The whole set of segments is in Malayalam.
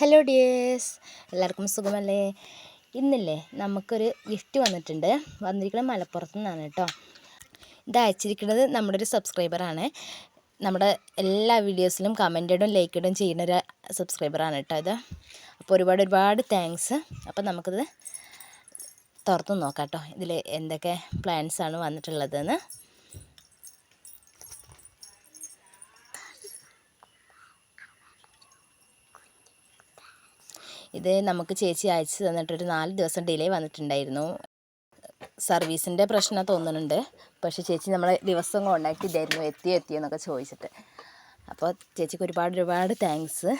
ഹലോ ഡിയേഴ്സ് എല്ലാവർക്കും സുഖമല്ലേ? ഇന്നില്ലേ നമുക്കൊരു ഗിഫ്റ്റ് വന്നിട്ടുണ്ട്. വന്നിരിക്കുന്നത് മലപ്പുറത്ത് നിന്നാണ് കേട്ടോ. ഇത് അയച്ചിരിക്കുന്നത് നമ്മുടെ ഒരു സബ്സ്ക്രൈബറാണ് നമ്മുടെ എല്ലാ വീഡിയോസിലും കമന്റഡും ലൈക്കിടും ചെയ്യുന്ന ഒരു സബ്സ്ക്രൈബറാണ് കേട്ടോ ഇത്. അപ്പോൾ ഒരുപാട് ഒരുപാട് താങ്ക്സ് അപ്പോൾ നമുക്കിത് തുറന്നു നോക്കാം കേട്ടോ. ഇതിൽ എന്തൊക്കെ പ്ലാൻസാണ് വന്നിട്ടുള്ളതെന്ന്. ഇത് നമുക്ക് ചേച്ചി അയച്ചു തന്നിട്ടൊരു നാല് ദിവസം ഡിലേ വന്നിട്ടുണ്ടായിരുന്നു. സർവീസിന്റെ പ്രശ്നം തോന്നുന്നുണ്ട്. പക്ഷേ ചേച്ചി നമ്മളെ ദിവസം കോണ്ടാക്ട് ചെയ്തായിരുന്നു എത്തിയോ എത്തിയോ എന്നൊക്കെ ചോദിച്ചിട്ട്. അപ്പോൾ ചേച്ചിക്ക് ഒരുപാട് ഒരുപാട് താങ്ക്സ്.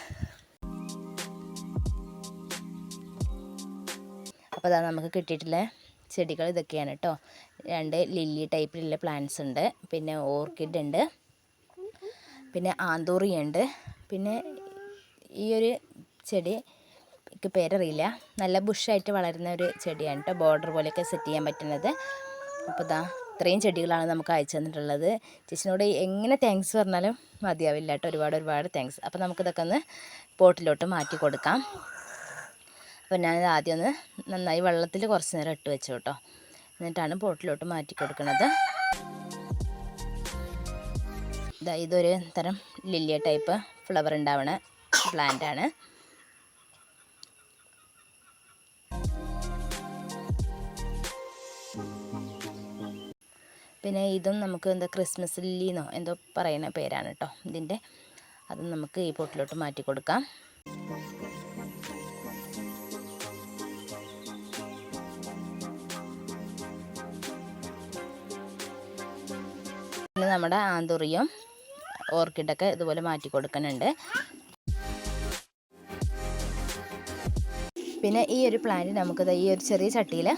അപ്പോൾ അതാ നമുക്ക് കിട്ടിയിട്ടുള്ള ചെടികൾ ഇതൊക്കെയാണ് കേട്ടോ രണ്ട് ലില്ലി ടൈപ്പിലുള്ള പ്ലാന്റ്സ് ഉണ്ട്. പിന്നെ ഓർക്കിഡ് ഉണ്ട്. പിന്നെ ആന്തൂറിയുണ്ട്. പിന്നെ ഈ ഒരു ചെടി എനിക്ക് പേരറിയില്ല. നല്ല ബുഷായിട്ട് വളരുന്ന ഒരു ചെടിയാണ് കേട്ടോ ബോർഡർ പോലെയൊക്കെ സെറ്റ് ചെയ്യാൻ പറ്റുന്നത്. അപ്പോൾ ഇതാ ഇത്രയും ചെടികളാണ് നമുക്ക് അയച്ചു തന്നിട്ടുള്ളത്. ചേച്ചിനോട് എങ്ങനെ താങ്ക്സ് പറഞ്ഞാലും മതിയാവില്ല കേട്ടോ ഒരുപാട് ഒരുപാട് താങ്ക്സ് അപ്പോൾ നമുക്കിതൊക്കെ ഒന്ന് പോട്ടിലോട്ട് മാറ്റി കൊടുക്കാം. അപ്പോൾ ഞാൻ ആദ്യം ഒന്ന് നന്നായി വെള്ളത്തിൽ കുറച്ച് നേരം ഇട്ട് വെച്ചു കേട്ടോ എന്നിട്ടാണ് പോട്ടിലോട്ട് മാറ്റി കൊടുക്കുന്നത് ഇതാ ഇതൊരു തരം ലില്ലിയ ടൈപ്പ് ഫ്ലവർ ഉണ്ടാവണ പ്ലാന്റാണ് പിന്നെ ഇതും നമുക്ക് എന്താ ക്രിസ്മസ് ലില്ലിന്നോ എന്തോ പറയുന്ന പേരാണ് കേട്ടോ ഇതിന്റെ. അത് നമുക്ക് ഈ പൊട്ടിലോട്ട് മാറ്റി കൊടുക്കാം. നമ്മുടെ ആന്തുറിയും ഓർക്കിഡൊക്കെ ഇതുപോലെ മാറ്റി കൊടുക്കുന്നുണ്ട്. പിന്നെ ഈ ഒരു പ്ലാന്റ് നമുക്കത് ഈ ഒരു ചെറിയ ചട്ടിയിൽ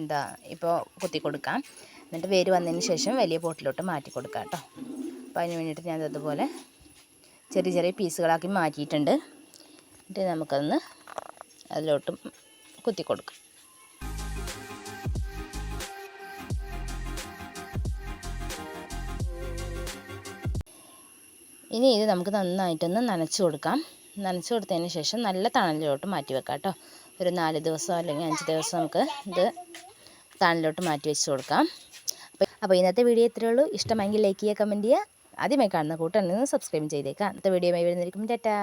എന്താ ഇപ്പോൾ കുത്തി കൊടുക്കാം. എന്നിട്ട് വേര് വന്നതിന് ശേഷം വലിയ പോട്ടിലോട്ട് മാറ്റി കൊടുക്കാം കേട്ടോ. അപ്പോൾ അതിന് വേണ്ടിയിട്ട് ഞാൻ അതുപോലെ ചെറിയ ചെറിയ പീസുകളാക്കി മാറ്റിയിട്ടുണ്ട്. എന്നിട്ട് നമുക്കതൊന്ന് അതിലോട്ട് കുത്തി കൊടുക്കാം. ഇനി ഇത് നമുക്ക് നന്നായിട്ടൊന്ന് നനച്ച് കൊടുക്കാം. നനച്ച് കൊടുത്തതിന് ശേഷം നല്ല തണലിലോട്ട് മാറ്റി വെക്കാം കേട്ടോ. ഒരു നാല് ദിവസം അല്ലെങ്കിൽ അഞ്ച് ദിവസം നമുക്ക് ഇത് തണലിലോട്ട് മാറ്റി വെച്ച് കൊടുക്കാം. അപ്പോൾ ഇന്നത്തെ വീഡിയോ ഇത്രയേ ഉള്ളൂ. ഇഷ്ടമെങ്കിൽ ലൈക്ക് ചെയ്യുക കമന്റ് ചെയ്യുക. ആദ്യമായി കാണുന്ന കൂട്ടാണ് സബ്സ്ക്രൈബ് ചെയ്തേക്കാം. അടുത്ത വീഡിയോ വരുന്നതായിരിക്കും. ടാറ്റാ.